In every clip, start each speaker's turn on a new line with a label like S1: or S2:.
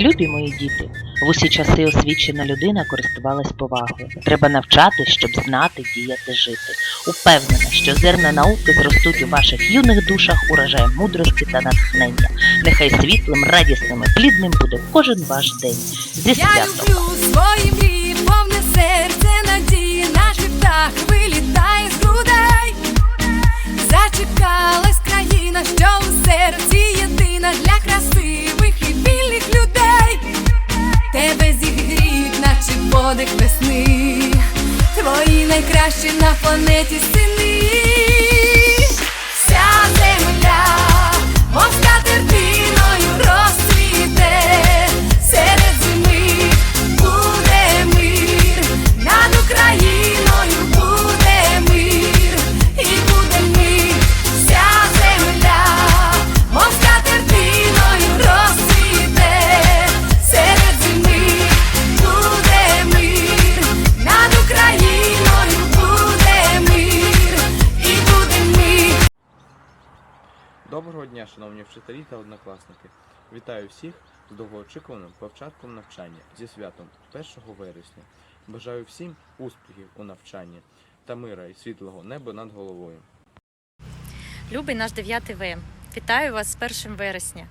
S1: Любі мої діти, в усі часи освічена людина користувалась повагою. Треба навчати, щоб знати, діяти, жити. Упевнена, що зерна науки зростуть у ваших юних душах урожаєм мудрості та натхнення. Нехай світлим, радісним і плідним буде кожен ваш день. Зі
S2: Я
S1: святом!
S2: Найкращі на планеті сини.
S3: Доброго дня, шановні вчителі та однокласники. Вітаю всіх з довгоочікуваним початком навчання зі святом 1 вересня. Бажаю всім успіхів у навчанні та мира і світлого неба над головою.
S4: Любий наш 9 В. Вітаю вас з 1 вересня.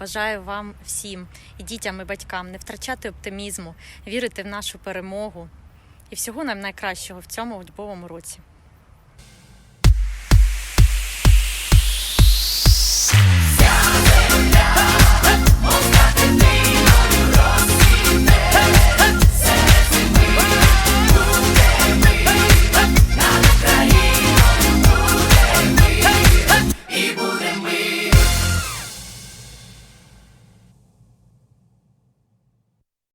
S4: Бажаю вам всім і дітям, і батькам не втрачати оптимізму, вірити в нашу перемогу і всього нам найкращого в цьому учбовому році.